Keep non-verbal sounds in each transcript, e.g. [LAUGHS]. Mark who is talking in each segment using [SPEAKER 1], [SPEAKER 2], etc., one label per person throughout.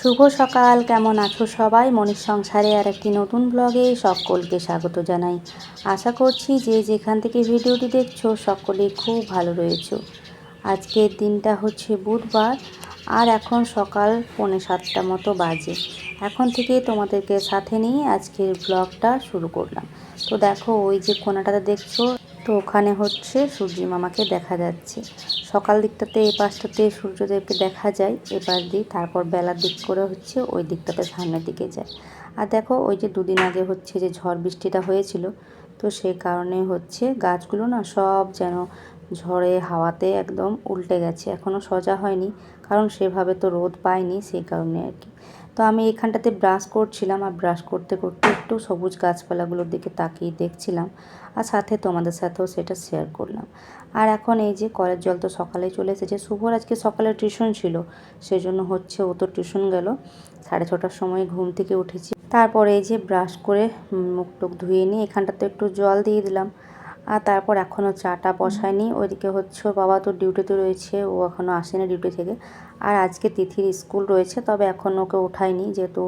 [SPEAKER 1] শুভ সকাল, কেমন আছো সবাই? মনির সংসারে আর একটি নতুন ব্লগে সকলকে স্বাগত জানাই। আশা করছি যে যেখান থেকে ভিডিওটি দেখছ সকলেই খুব ভালো রয়েছো। আজকের দিনটা হচ্ছে বুধবার, আর এখন সকাল পৌনে সাতটা মতো বাজে। এখন থেকে তোমাদেরকে সাথে নিয়ে আজকের ব্লগটা শুরু করলাম। তো দেখো, ওই যে কোনাটাতে দেখছ তো ওখানে হচ্ছে সূর্যি মামাকে দেখা যাচ্ছে। সকাল দিকটাতে এই পাশটাতে সূর্যদেবকে দেখা যায় এপাশ দিয়ে তারপর বেলার দিক করে হচ্ছে ওই দিকটাতে সামনের দিকে যায়। আর দেখো ওই যে দুদিন আগে হচ্ছে যে ঝড় বৃষ্টিটা হয়েছিল, তো সেই কারণে হচ্ছে গাছগুলো না সব যেন ঝড়ে হাওয়াতে একদম উল্টে গেছে এখনও সজা হয়নি। কারণ সেভাবে তো রোদ পায়নি সেই কারণে আর কি। তো আমি এখানটাতে ব্রাশ করছিলাম আর ব্রাশ করতে করতে একটু সবুজ গাছপালাগুলোর দিকে তাকিয়ে দেখছিলাম আর সাথে তোমাদের সাথেও সেটা শেয়ার করলাম। আর এখন এই যে কলের জল তো সকালে চলে এসেছে, শুভর আজকে সকালে টিউশন ছিল সেই জন্য হচ্ছে ও তো টিউশন গেল। সাড়ে ছটার সময় ঘুম থেকে উঠেছি। তারপরে এই যে ব্রাশ করে মুখ টুক ধুয়ে নিয়ে এখানটাতে একটু জল দিয়ে দিলাম। আর তারপর এখনও চাটা বসায়নি। ওইদিকে হচ্ছে ওর বাবা তো ডিউটিতে রয়েছে, ও এখনও আসেনি ডিউটি থেকে। আর আজকে তিথির স্কুল রয়েছে, তবে এখন ওকে ওঠায়নি যেহেতু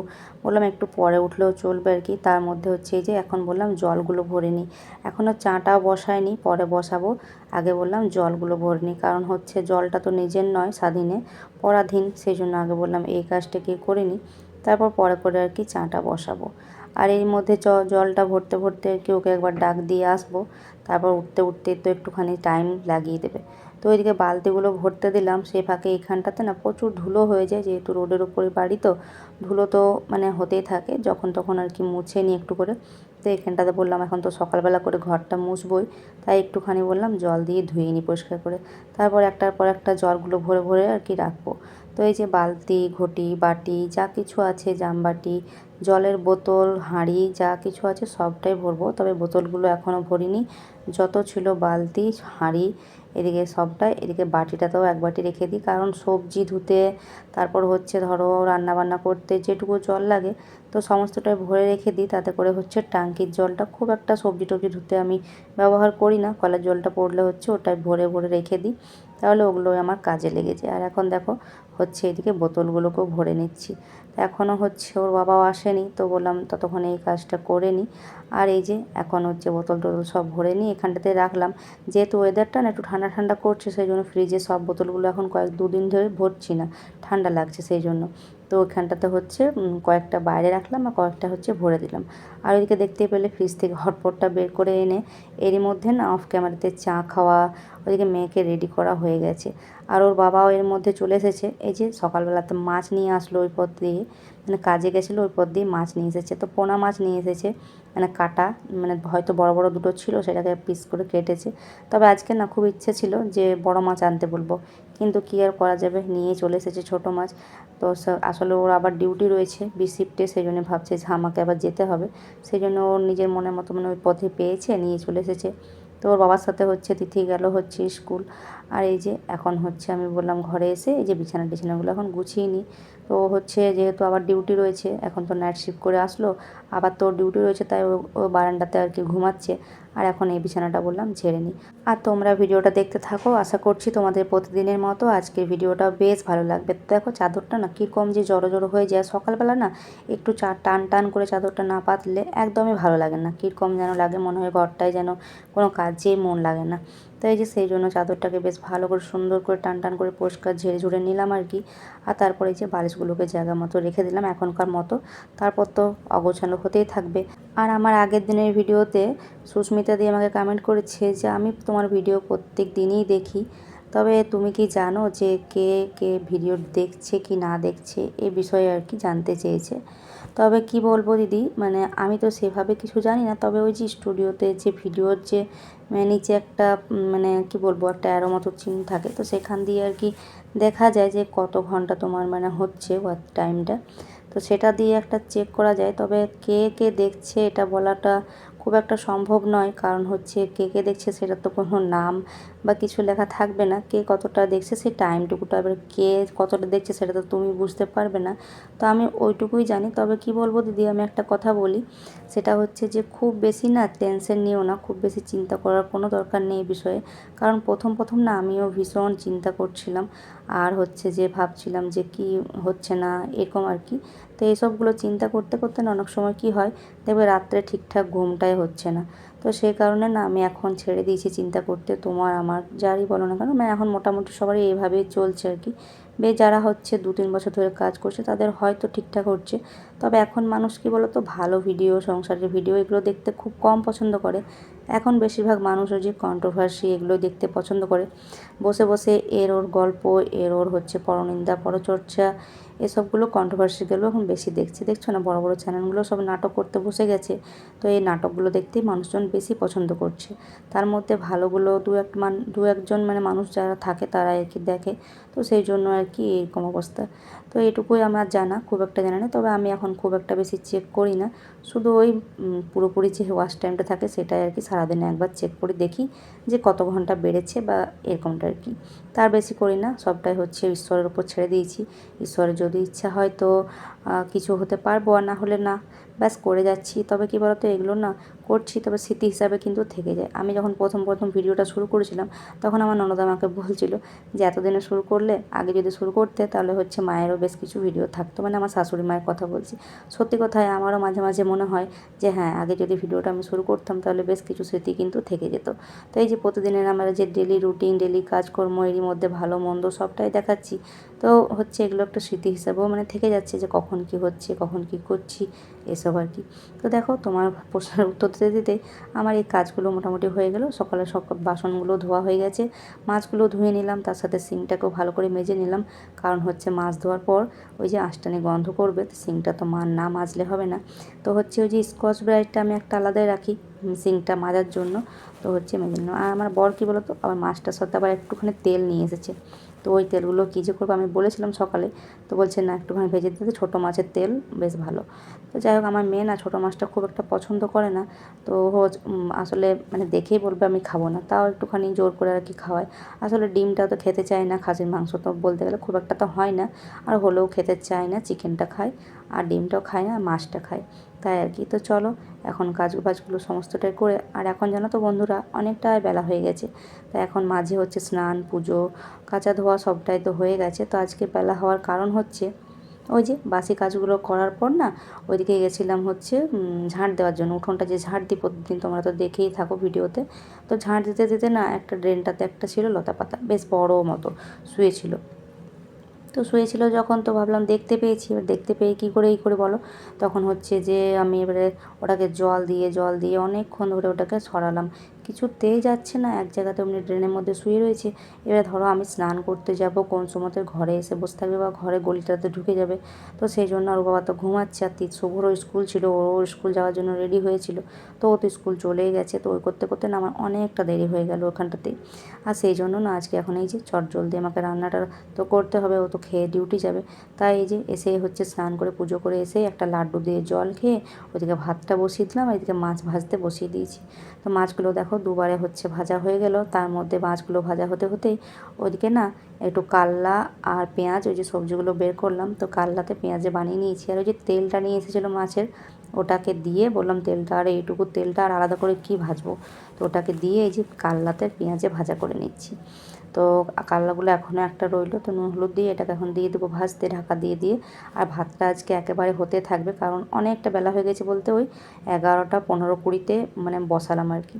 [SPEAKER 1] বললাম একটু পরে উঠলেও চলবে আর কি। তার মধ্যে হচ্ছে এই যে এখন বললাম জলগুলো ভরে নিই এখনও চাটাও বসায়নি, পরে বসাবো। আগে বললাম জলগুলো ভরে নিই কারণ হচ্ছে জলটা তো নিজের নয়, স্বাধীনে পরাধীন। সেই জন্য আগে বললাম এই কাজটাকে করে নিই তারপর পরে করে আর কি চাটা বসাবো। আর এর মধ্যে চ জলটা ভরতে ভরতে কি ওকে একবার ডাক দিয়ে আসব। তারপর উঠতে উঠতে তো একটুখানি টাইম লাগিয়ে দেবে। তো ওইদিকে বালতিগুলো ভরতে দিলাম, সে ফাঁকে এখানটাতে না প্রচুর ধুলো হয়ে যায়, যেহেতু রোডের ওপরে বাড়ি তো, ধুলো তো মানে হতেই থাকে, যখন তখন আর কি মুছে নিই একটু করে। তো এখানটাতে বললাম, এখন তো সকালবেলা করে ঘরটা মুছবই। তাই একটুখানি বললাম, জল দিয়ে ধুয়ে নিই পরিষ্কার করে। তারপর একটার পর একটা জলগুলো ভরে ভরে আর কি রাখব। তো এই যে বালতি, ঘটি, বাটি, যা কিছু আছে জামবাটি জলের বোতল, হাঁড়ি, যা কিছু আছে সবটাই ভরবো। তবে বোতলগুলো এখনও ভরিনি। যত ছিল বালতি, হাঁড়ি, এদিকে সবটাই, এদিকে বাটিটাতেও এক বাটি রেখে দিই। কারণ সবজি ধুতে, তারপর হচ্ছে ধরো রান্না বান্না করতে যেটুকু জল লাগে, তো সমস্তটাই ভরে রেখে দিই। তাতে করে হচ্ছে ট্যাঙ্কির জলটা খুব একটা সবজি টবজি ধুতে আমি ব্যবহার করি না। কলের জলটা পড়লে হচ্ছে ওটাই ভরে ভরে রেখে দিই। তাহলে ওগুলো আমার কাজে লেগেছে। আর এখন দেখো, হচ্ছে এদিকে বোতলগুলোকেও ভরে নিচ্ছি। এখনও হচ্ছে ওর বাবাও আসেনি, তো বললাম ততক্ষণে এই কাজটা করে নিই আর এই যে এখন হচ্ছে বোতল টোতল সব ভরে নিই এখানটাতে রাখলাম। যেহেতু ওয়েদারটা না একটু ঠান্ডা ঠান্ডা করছে, সেই জন্য ফ্রিজে সব বোতলগুলো এখন কয়েক দুদিন ধরে ভরছি না। ঠান্ডা লাগছে সেই জন্য। তো ওখানটাতে হচ্ছে কয়েকটা বাইরে রাখলাম আর কয়েকটা হচ্ছে ভরে দিলাম। আর ওইদিকে দেখতে পেলে ফ্রিজ থেকে হটপটটা বের করে এনে এরই মধ্যে না অফ ক্যামেরাতে চা খাওয়া, ওইদিকে মেয়েকে রেডি করা হয়ে গেছে। আর ওর বাবাও এর মধ্যে চলে এসেছে। এই যে সকালবেলাতে মাছ নিয়ে আসলো ওই পথ দিয়ে মানে কাজে গেছিল ওই পথ দিয়ে মাছ নিয়ে এসেছে। তো পোনা মাছ নিয়ে এসেছে মানে কাটা মানে হয়তো বড় বড় দুটো ছিল, সেটাকে পিস করে কেটেছে। তবে আজকে না খুব ইচ্ছে ছিল যে বড় মাছ আনতে বলব। কিন্তু কী আর করা যাবে? নিয়ে চলে এসেছে ছোটো মাছ। তো আসলে ওর আবার ডিউটি রয়েছে বি শিফটে সেই জন্য ভাবছে যে আমাকে আবার যেতে হবে। সেই জন্য ওর নিজের মনের মতো মানে ওই পথে পেয়েছে, নিয়ে চলে এসেছে। তো ওর বাবার সাথে হচ্ছে, তিথি গেল হচ্ছে স্কুল আর এই যে, এখন হচ্ছে আমি বললাম ঘরে এসে এই যে বিছানা টিছানাগুলো এখন গুছিয়ে নিই। তো হচ্ছে যেহেতু আবার ডিউটি রয়েছে, এখন তো নাইট শিফট করে আসলো, আবার তো ডিউটি রয়েছে তাই ও বারান্দাতে আর কি ঘুমাচ্ছে, আর এখন এই বিছানাটা বললাম ঝেড়ে নিই। আর তোমরা ভিডিওটা দেখতে থাকো, আশা করছি তোমাদের প্রতিদিনের মতো আজকের ভিডিওটা বেশ ভালো লাগবে। দেখো চাদরটা না কীরকম যে জড়ো জড়ো হয়ে যায়, সকালবেলা না একটু চা টান টান করে চাদরটা না পাতলে একদমই ভালো লাগে না কীরকম যেন লাগে, মনে হয় ঘরটায় যেন কোনো কাজেই মন লাগে না। তো এই যে সেই জন্য চাদরটাকে বেশ ভালো করে সুন্দর করে টান টান করে পরিষ্কার ঝেড়ে ঝুড়ে নিলাম আর কি। আর তারপরে যে বালিশগুলোকে জায়গা মতো রেখে দিলাম এখনকার মতো। তারপর তো অগোছানো হতেই থাকবে। আর আমার আগের দিনের ভিডিওতে সুস্মিতা দিয়ে আমাকে কমেন্ট করেছে যে, আমি তোমার ভিডিও প্রত্যেক দিনই দেখি। তবে তুমি কি জানো যে কে কে ভিডিও দেখছে কি না দেখছে? এ বিষয়ে আর কি জানতে চেয়েছে। তবে কি বলব দিদি? মানে আমি তো সেভাবে কিছু জানি না। তবে ওই যে স্টুডিওতে যে ভিডিওর যে মানে নিচে একটা মানে কি বলব, একটা অ্যারো মতো চিহ্ন থাকে। তো সেখান দিয়ে আর কি দেখা যায় যে কত ঘণ্টা তোমার মানে হচ্ছে টাইমটা তো সেটা দিয়ে একটা চেক করা যায়। তবে কে কে দেখছে এটা বলাটা খুব একটা সম্ভব নয়। কারণ হচ্ছে কে কে দেখছে সেটা তো কোনো নাম বা কিছু লেখা থাকবে না, কে কতটা দেখছে সেই টাইমটুকুটা এবার কে কতটা দেখছে সেটা তো তুমি বুঝতে পারবে না। তো আমি ওইটুকুই জানি। তবে কি বলব দিদি, আমি একটা কথা বলি, সেটা হচ্ছে যে খুব বেশি না টেনশন নিও না, খুব বেশি চিন্তা করার কোনো দরকার নেই বিষয়ে। কারণ প্রথম প্রথম না আমিও ভীষণ চিন্তা করছিলাম আর হচ্ছে যে ভাবছিলাম যে কি হচ্ছে না, এরকম আর কি। তো এইসবগুলো চিন্তা করতে করতে না অনেক সময় কি হয়, দেখবে রাত্রে ঠিকঠাক ঘুমটাই হচ্ছে না। তো সেই কারণে না আমি এখন ছেড়ে দিয়েছি চিন্তা করতে। তোমার, আমার যারই বলো না কেন মানে এখন মোটামুটি সবারই এইভাবেই চলছে আর কি। বে, যারা হচ্ছে দু তিন বছর ধরে কাজ করছে, তাদের হয়তো ঠিকঠাক হচ্ছে। তবে এখন মানুষ কি বলতো, ভালো ভিডিও, সংসারের ভিডিও, এগুলো দেখতে খুব কম পছন্দ করে। এখন বেশিরভাগ মানুষ ওই যে কন্ট্রোভার্সি এগুলো দেখতে পছন্দ করে। বসে বসে এর ওর গল্প, এর ওর হচ্ছে পরনিন্দা, পরচর্চা এসবগুলো কন্ট্রোভার্সিগুলো এখন বেশি দেখছি। দেখছ না? বড় বড় চ্যানেলগুলো সব নাটক করতে বসে গেছে। তো এই নাটকগুলো দেখতেই মানুষজন বেশি পছন্দ করছে। তার মধ্যে ভালোগুলো দু এক মান, দু একজন মানে মানুষ যারা থাকে তারা আর কি দেখে। তো সেই জন্য আর কি এরকম অবস্থা। তো এটুকুই আমার জানা, খুব একটা জানা নেই। তবে আমি এখন খুব একটা বেশি চেক করি না। শুধু ওই পুরোপুরি যে ওয়াশ টাইমটা থাকে সেটাই আর কি সারাদিনে একবার চেক করে দেখি যে কত ঘণ্টা বেড়েছে বা এরকমটা আর কি। তার বেশি করি না। সবটাই হচ্ছে ঈশ্বরের উপর ছেড়ে দিয়েছি। ঈশ্বরের যদি ইচ্ছা হয় তো কিছু হতে পারব আর না হলে না। ব্যাস, করে যাচ্ছি। তবে কী বলতো, এগুলো না করছি, তবে স্মৃতি হিসাবে কিন্তু থেকে যায়। আমি যখন প্রথম প্রথম ভিডিওটা শুরু করেছিলাম, তখন আমার ননদ আমাকে বলছিল যে, এতদিনে শুরু করলে, আগে যদি শুরু করতে, তাহলে হচ্ছে মায়েরও বেশ কিছু ভিডিও থাকতো। মানে আমার শাশুড়ি মায়ের কথা বলছি। সত্যি কথায় আমারও মাঝে মাঝে মনে হয় যে হ্যাঁ আগে যদি ভিডিওটা আমি শুরু করতাম, তাহলে বেশ কিছু স্মৃতি কিন্তু থেকে যেত। তো এই যে প্রতিদিনের আমরা যে ডেলি রুটিন ডেলি কাজকর্ম, এরই মধ্যে ভালো, মন্দ সবটাই দেখাচ্ছি, তো হচ্ছে এগুলো একটা স্মৃতি হিসাবেও মানে থেকে যাচ্ছে যে, কখন কি হচ্ছে, কখন কি করছি, এসব আর কি। তো দেখো, তোমার প্রশ্নের উত্তর দিতে দিতে আমার এই কাজগুলো মোটামুটি হয়ে গেল। সকালে সব বাসনগুলো ধোয়া হয়ে গেছে। মাছগুলো ধুয়ে নিলাম, তার সাথে সিংটাকেও ভালো করে মেজে নিলাম। কারণ হচ্ছে মাছ ধোয়ার পর ওই যে আঁশটানি গন্ধ করবে, তো সিংটা তো মা না মাজলে হবে না। তো হচ্ছে ওই যে স্কচ ব্রাইটটা আমি একটা আলাদাই রাখি সিংটা মাজার জন্য। তো হচ্ছে মেজে নিলাম। আর আমার বর কী বলতো আবার মাছটার সাথে আবার একটুখানি তেল নিয়ে এসেছে। তো ওই তেলগুলো কী যে করব আমি বলেছিলাম সকালে, তো বলছে, না, একটুখানি ভেজে দিতে ছোটো মাছের তেল, বেশ ভালো। তো যাই হোক, আমার মেয়ে না ছোটো মাছটা খুব একটা পছন্দ করে না, তো আসলে মানে দেখেই বলবে আমি খাব না, তাও একটুখানি জোর করে আর কি খাওয়াই আসলে ডিমটা তো খেতে চায় না, খাসির মাংস তো বলতে গেলে খুব একটা তো হয় না, আর হলেও খেতে চায় না, চিকেনটা খায়, আর ডিমটাও খায় না, আর মাছটা খায়। তাই আর কি। তো চলো, এখন কাজ বাজগুলো সমস্তটাই করে, আর এখন জানো তো বন্ধুরা, অনেকটাই বেলা হয়ে গেছে। তো এখন মাঝে হচ্ছে স্নান, পুজো, কাঁচা ধোয়া সবটাই তো হয়ে গেছে। তো আজকে বেলা হওয়ার কারণ হচ্ছে, ওই যে বাসি কাজগুলো করার পর না, ওইদিকে গেছিলাম হচ্ছে ঝাঁট দেওয়ার জন্য। উঠোনটা যে ঝাঁট দিই প্রতিদিন তোমরা তো দেখেই থাকো ভিডিওতে। তো ঝাঁট দিতে দিতে না, একটা ড্রেনটাতে একটা ছিল লতা পাতা বেশ বড় মতো শুয়েছিল তো শুয়েছিল যখন, তো ভাবলাম দেখতে পেয়েছি। এবার দেখতে পেয়ে কী করে এই করে বলো? তখন হচ্ছে যে আমি এবারে ওটাকে জল দিয়ে জল দিয়ে অনেকক্ষণ ধরে ওটাকে সরালাম। কিছুতেই যাচ্ছে না? এক জায়গাতে অমনি ড্রেনের মধ্যে শুয়ে রয়েছে। এবার ধরো আমি স্নান করতে যাব, কোন সময়তে ঘরে এসে বসে থাকবে বা ঘরে গলিটাতে ঢুকে যাবে। তো সেই জন্য আর বাবা তো ঘুমাচ্ছে। আর শুভরও স্কুল ছিল ওর স্কুল যাওয়ার জন্য রেডি হয়েছিল। তো ও তো স্কুল চলেই গেছে। তো ওই করতে করতে না আমার অনেকটা দেরি হয়ে গেল ওখানটাতেই। আর সেই জন্য না আজকে এখন এই যে চট জলদি আমাকে রান্নাটা তো করতে হবে, ও তো খেয়ে ডিউটি যাবে। তাই এই যে এসে হচ্ছে স্নান করে পুজো করে এসে একটা লাড্ডু দিয়ে জল খেয়ে ওইদিকে ভাতটা বসিয়ে দিলাম। এদিকে মাছ ভাজতে বসিয়ে দিয়েছি। তো মাছগুলো দেখো দুবারে হচ্ছে ভাজা হয়ে গেল। তার মধ্যে মাছগুলো ভাজা হতে হতেই ওদিকে না একটু কাল্লা আর পেঁয়াজ, ওই যে সবজিগুলো বের করলাম। তো কাল্লাতে পেঁয়াজে বানিয়ে নিয়েছি আর ওই যে তেলটা নিয়ে এসেছিল মাছের, ওটাকে দিয়ে বললাম তেলটা আর এইটুকু তেলটা আর আলাদা করে কি ভাজবো? তো ওটাকে দিয়ে এই যে কাল্লাতে পেঁয়াজে ভাজা করে নিচ্ছি। তো কাল্লাগুলো এখনও একটা রইল, তো নুন, হলুদ দিয়ে এটাকে এখন দিয়ে দেবো ভাজতে, ঢাকা দিয়ে দিয়ে। আর ভাতটা আজকে একেবারে হতে থাকবে, কারণ অনেকটা বেলা হয়ে গেছে বলতে ওই এগারোটা পনেরো কুড়িতে মানে বসালাম আর কি।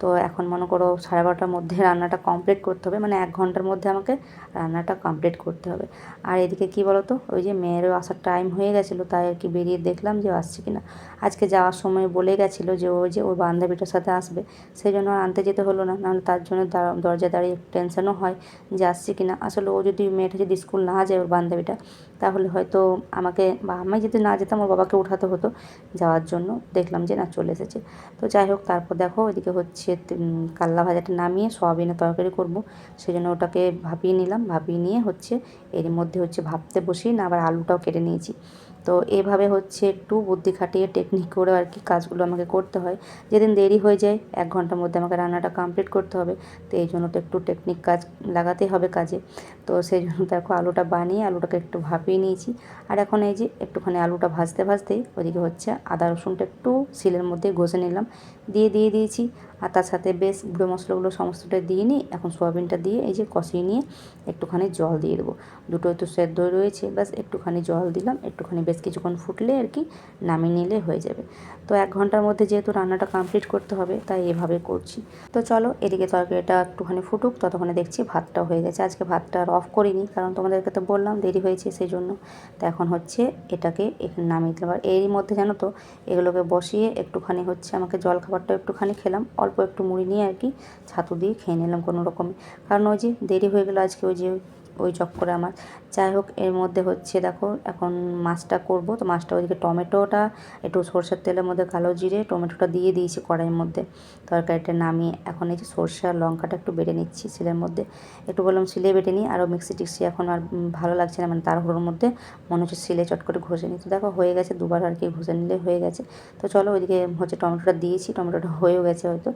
[SPEAKER 1] তো এখন মনে করো সাড়ে বারোটার মধ্যে রান্নাটা কমপ্লিট করতে হবে মানে এক ঘণ্টার মধ্যে আমাকে রান্নাটা কমপ্লিট করতে হবে। আর এদিকে কি বলো তো ওই যে মেয়েরও আসার টাইম হয়ে গেছিল, তাই আর কি বেরিয়ে দেখলাম যে আসছে কিনা। আজকে যাওয়ার সময় বলে গেছিল যে ও যে ওর বান্ধবীটার সাথে আসবে, সেই জন্য আনতে যেতে হলো না, নাহলে তার জন্য দরজা দাঁড়িয়ে টেনশনও হয় যে আসছে কিনা। আসলে ও যদি মেয়েটা যদি স্কুল না যায় ওর বান্ধবীটা, তাহলে হয়তো আমাকে বা আমি যদি না যেতাম ওর বাবাকে উঠাতে হতো যাওয়ার জন্য। দেখলাম যে না, চলে এসেছে। তো যাই হোক, তারপর দেখো ওইদিকে হচ্ছে কাল্লা ভাজাটা নামিয়ে সয়াবিনের তরকারি করব। সেই জন্য ওটাকে ভাপিয়ে নিলাম। ভাপিয়ে নিয়ে হচ্ছে এর মধ্যে হচ্ছে ভাপতে বসিয়ে না, আবার আলুটাও কেটে নিয়েছি। তো এভাবে হচ্ছে একটু বুদ্ধি খাটিয়ে টেকনিক করে আর কি কাজগুলো আমাকে করতে হয়। যেদিন দেরি হয়ে যায়, এক ঘণ্টার মধ্যে আমাকে রান্নাটা কমপ্লিট করতে হবে। তো এই জন্য তো একটু টেকনিক কাজ লাগাতেই হবে কাজে। তো সেই জন্য [LAUGHS] দেখো আলুটা বানিয়ে আলুটাকে একটু ভাপিয়ে নিয়েছি। আর এখন এই যে একটুখানি আলুটা ভাজতে ভাজতে ওদিকে হচ্ছে আদা রসুনটা একটু শিলের মধ্যে ঘষে নিলাম। দিয়ে দিয়ে দিয়েছি। আর তার সাথে বেশ গুঁড়ো মশলাগুলো সমস্তটা দিয়ে নিই এখন সোয়াবিনটা দিয়ে এই যে কষিয়ে নিয়ে একটুখানি জল দিয়ে দেবো। দুটোই তো সেদ্ধ রয়েছে, ব্যাস একটুখানি জল দিলাম, একটুখানি বেশ কিছুক্ষণ ফুটলে আর কি নামিয়ে নিলে হয়ে যাবে। তো এক ঘণ্টার মধ্যে যেহেতু রান্নাটা কমপ্লিট করতে হবে, তাই এভাবে করছি। তো চলো এদিকে তরকারিটা একটুখানি ফুটুক, ততক্ষণে দেখছি ভাতটা হয়ে গেছে। আজকে ভাতটা আর অফ করিনি, কারণ তোমাদেরকে তো বললাম দেরি হয়েছে সেই জন্য তো এখন হচ্ছে এটাকে এখানে নামিয়ে দিলাম। এরই মধ্যে জানো তো, এগুলোকে বসিয়ে একটুখানি হচ্ছে আমাকে জল খাবারটা একটুখানি খেলাম। অল্প একটু মুড়ি নিয়ে আর কি ছাতু দিয়ে খেয়ে নিলাম কোনো রকমে। কারণ ওই যে দেরি হয়ে গেলো আজকে ওই যে ওই চক্করে আমার। যাই হোক, এর মধ্যে হচ্ছে দেখো, এখন মাছটা করব। তো মাছটা ওইদিকে টমেটোটা, একটু সরষের তেলের মধ্যে কালো জিরে, টমেটোটা দিয়ে দিয়েছি কড়াইয়ের মধ্যে। তরকারিটা নামিয়ে এখন এই যে সরষে আর লঙ্কাটা একটু বেটে নিচ্ছি শিলের মধ্যে। একটু বললাম শিলে বেটে নিই, আরও মিক্সি টিক্সি এখন আর ভালো লাগছে না মানে তারপরের মধ্যে মনে হচ্ছে শিলে চট করে ঘষে নিই। তো দেখো, হয়ে গেছে, দুবার আর কি ঘষে নিলে হয়ে গেছে। তো চলো ওইদিকে হচ্ছে টমেটোটা দিয়েছি, টমেটোটা হয়েও গেছে হয়তো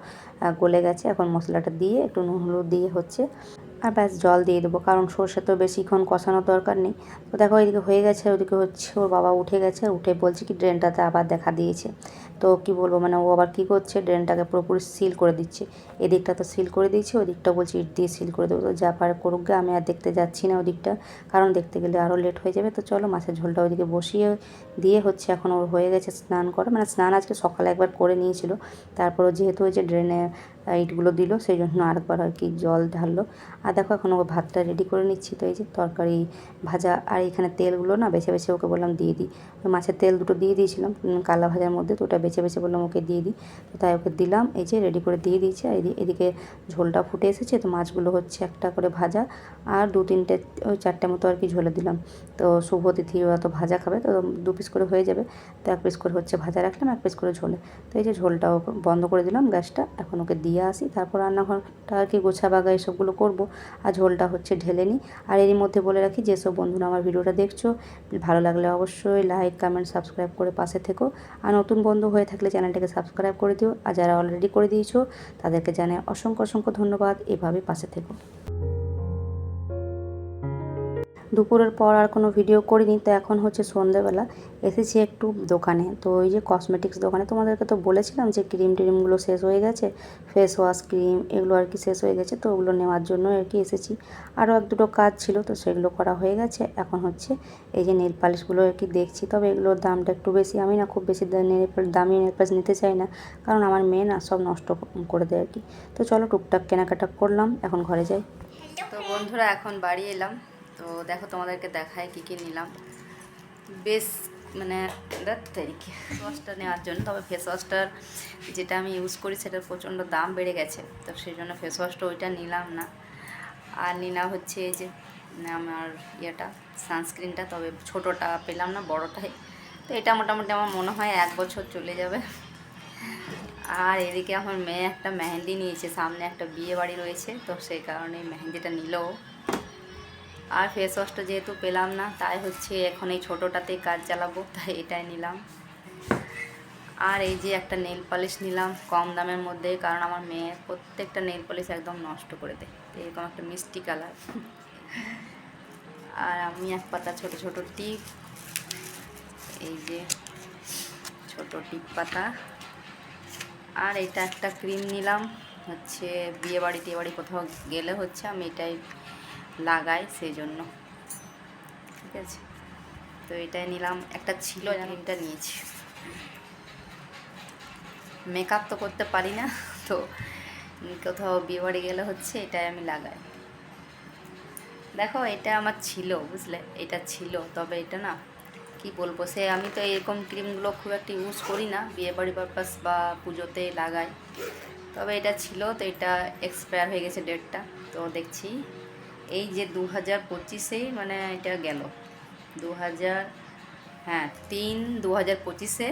[SPEAKER 1] গলে গেছে। এখন মশলাটা দিয়ে একটু নুন, হলুদ দিয়ে হচ্ছে আর ব্যাস জল দিয়ে দেবো, কারণ সর্ষে তো বেশিক্ষণ কষানোর দরকার নেই। তো দেখো এদিকে হয়ে গেছে, ওদিকে হচ্ছে ওর বাবা উঠে গেছে, উঠে বলছে কি ড্রেনটাতে আবার দেখা দিয়েছে। তো কি বলব মানে ও আবার কি করছে, ড্রেনটাকে পুরোপুরি সিল করে দিচ্ছে। এদিকটা তো সিল করে দিয়েছে, ওদিকটা বলছি ইট দিয়ে সিল করে দেবো। তো যা পারে করুক গে আমি আর দেখতে যাচ্ছি না ওদিকটা, কারণ দেখতে গেলে আরও লেট হয়ে যাবে। তো চলো মাছের ঝোলটা ওইদিকে বসিয়ে দিয়ে হচ্ছে এখন ওর হয়ে গেছে স্নান করা। মানে স্নান আজকে সকালে একবার করে নিয়েছিল, তারপরও যেহেতু ওই যে ড্রেনে ইটগুলো দিল সেই জন্য আরেকবার আর কি জল ঢাললো। আর দেখো এখন ওকে ভাতটা রেডি করে নিচ্ছি, তো এই যে তরকারি ভাজা আর এখানে তেলগুলো না বেছে বেছে ওকে বললাম দিয়ে দিই। মাছের তেল দুটো দিয়ে দিয়েছিলাম কালা ভাজার মধ্যে, তো ওটা বেছে বেছে বললাম ওকে দিয়ে দিই। তো তাই ওকে দিলাম, এই যে রেডি করে দিয়ে দিয়েছি। আর এদি- এদিকে ঝোলটা ফুটে এসেছে, তো মাছগুলো হচ্ছে একটা করে ভাজা আর দু তিনটে, ওই চারটে মতো আর কি ঝোলে দিলাম। তো শুভ তিথি ওরা তো ভাজা খাবে, তো দু পিস করে হয়ে যাবে। তো এক পিস করে হচ্ছে ভাজা রাখলাম, এক পিস করে ঝোলে। তো এই যে ঝোলটাও বন্ধ করে দিলাম গ্যাসটা, এখন ওকে দিয়ে আসি, তারপর রান্নাঘরটা আর কি গোছা বাগা এসবগুলো করব। আর ঝোলটা হচ্ছে ঢেলে নিই। আর এরই মধ্যে বলে রাখি, যেসব বন্ধুরা আমার ভিডিওটা দেখছ, ভালো লাগলে অবশ্যই লাইক কমেন্ট সাবস্ক্রাইব করে পাশে থেকো। আর নতুন বন্ধু হয়ে থাকলে চ্যানেলটাকে সাবস্ক্রাইব করে দিও। আর যারা অলরেডি করে দিয়েছ, তাদেরকে জানাই অসংখ্য অসংখ্য ধন্যবাদ। এভাবে পাশে থেকো। দুপুরের পর আর কোনো ভিডিও করিনি, তো এখন হচ্ছে সন্ধেবেলা। এসেছি একটু দোকানে। তো ওই যে কসমেটিক্স দোকানে তোমাদেরকে তো বলেছিলাম যে ক্রিম টিরিমগুলো শেষ হয়ে গেছে ফেস ওয়াশ ক্রিম এগুলো আর কি শেষ হয়ে গেছে, তো ওগুলো নেওয়ার জন্য আর কি এসেছি। আরও এক দুটো কাজ ছিল, তো সেগুলো করা হয়ে গেছে। এখন হচ্ছে এই যে নেল পালিশগুলো আর কি দেখছি, তবে এগুলোর দামটা একটু বেশি। আমি না খুব বেশি দামি নেল পালিশ নিতে চাই না, কারণ আমার মেয়ে না সব নষ্ট করে দেয় আর কি। তো চলো টুকটাক কেনাকাটা করলাম, এখন ঘরে যাই। তো বন্ধুরা, এখন বাড়ি এলাম। তো দেখো তোমাদেরকে দেখায় কী কী নিলাম। বেশ মানে তারিখে। ওয়াশটা নেওয়ার জন্য, তবে ফেস ওয়াশটার যেটা আমি ইউজ করি সেটার প্রচণ্ড দাম বেড়ে গেছে। তো সেই জন্য ফেস ওয়াশটা ওইটা নিলাম না। আর নিলাম হচ্ছে এই যে আমার ইয়েটা সানস্ক্রিনটা তবে ছোটোটা পেলাম না, বড়টাই। তো এটা মোটামুটি আমার মনে হয় এক বছর চলে যাবে। আর এদিকে আমার মেয়ে একটা মেহেন্দি নিয়েছে, সামনে একটা বিয়ে বাড়ি রয়েছে, তো সেই কারণে মেহেন্দিটা নিল ও। আর ফেস ওয়াশটা যেহেতু পেলাম না, তাই হচ্ছে এখন এই ছোটোটাতেই কাজ চালাবো, তাই এটাই নিলাম। আর এই যে একটা নেল পলিশ নিলাম কম দামের মধ্যে, কারণ আমার মেয়ে প্রত্যেকটা নেল পলিশ একদম নষ্ট করে দেয়, এরকম একটা মিষ্টি কালার আর আমি এক পাতা ছোট ছোট টিপ, এই যে ছোট টিপ পাতা। আর এটা একটা ক্রিম নিলাম, হচ্ছে বিয়ে বাড়ি টিয়ে বাড়ি কোথাও গেলে হচ্ছে আমি এটাই লাগাই সেই জন্য। ঠিক আছে? তো এটাই নিলাম। একটা ছিল এটা নিয়েছি। মেকআপ তো করতে পারি না তো কোথাও বিয়ে বাড়ি গেলে হচ্ছে এটাই আমি লাগাই। দেখো এটা আমার ছিল বুঝলে? এটা ছিল তবে এটা না কি বলব? সে আমি তো এরকম ক্রিমগুলো খুব একটা ইউজ করি না বিয়ে বাড়ি পারপাস বা পুজোতে লাগাই। তবে এটা ছিল তো এটা এক্সপায়ার হয়ে গেছে ডেটটা তো দেখছি এই যে দু হাজার পঁচিশেই মানে এটা গেল। দু হাজার হ্যাঁ তিন দু হাজার পঁচিশে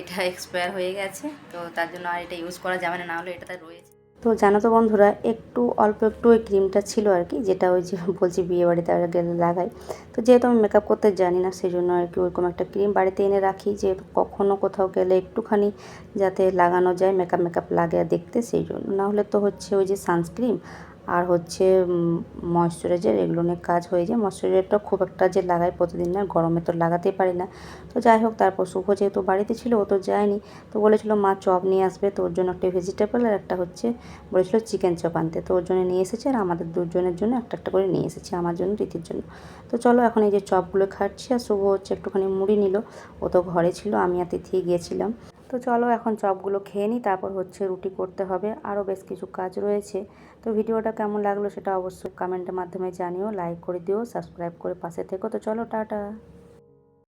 [SPEAKER 1] এটা এক্সপায়ার হয়ে গেছে। তো তার জন্য আর এটা ইউজ করা যাবে না হলে এটাতে রয়েছে। তো জানো তো বন্ধুরা, একটু অল্প একটু ওই ক্রিমটা ছিল আর কি, যেটা ওই যে বলছি বিয়ে বাড়িতে গেলে লাগাই। তো যেহেতু আমি মেকআপ করতে জানি না সেই জন্য আর কি ওইরকম একটা ক্রিম বাড়িতে এনে রাখি, যে কখনও কোথাও গেলে একটুখানি যাতে লাগানো যায় মেকআপ মেকআপ লাগে দেখতে, সেই জন্য। না হলে তো হচ্ছে ওই যে সানস্ক্রিন আর হচ্ছে ময়শ্চারাইজার এগুলো অনেক কাজ হয়ে যায়। ময়শ্চারাইজারটা খুব একটা যে লাগাই প্রতিদিন না, গরমে তো লাগাতেই পারি না। তো যাই হোক, তারপর শুভ যেহেতু বাড়িতে ছিল, ও তো যায়নি। তো বলেছিল, মা চপ নিয়ে আসবে তো ওর জন্য একটা ভেজিটেবল আর একটা হচ্ছে, বলেছিল চিকেন চপ আনতে। তো ওর জন্য নিয়ে এসেছে, আর আমাদের দুজনের জন্য একটা একটা করে নিয়ে এসেছে, আমার জন্য, রীতির জন্য। তো চলো, এখন এই যে চপগুলো খাচ্ছি, আর শুভ হচ্ছে একটুখানি মুড়ি নিল। ও তো ঘরে ছিল, আমি আর তিথি গিয়েছিলাম। তো চলো, এখন চপগুলো খেয়ে নিই, তারপর হচ্ছে রুটি করতে হবে। আরও বেশ কিছু কাজ রয়েছে। তো ভিডিওটা কেমন লাগল সেটা অবশ্যই কমেন্টের মাধ্যমে জানিও লাইক করে দিও সাবস্ক্রাইব করে পাশে থেকো। তো চলো, টাটা।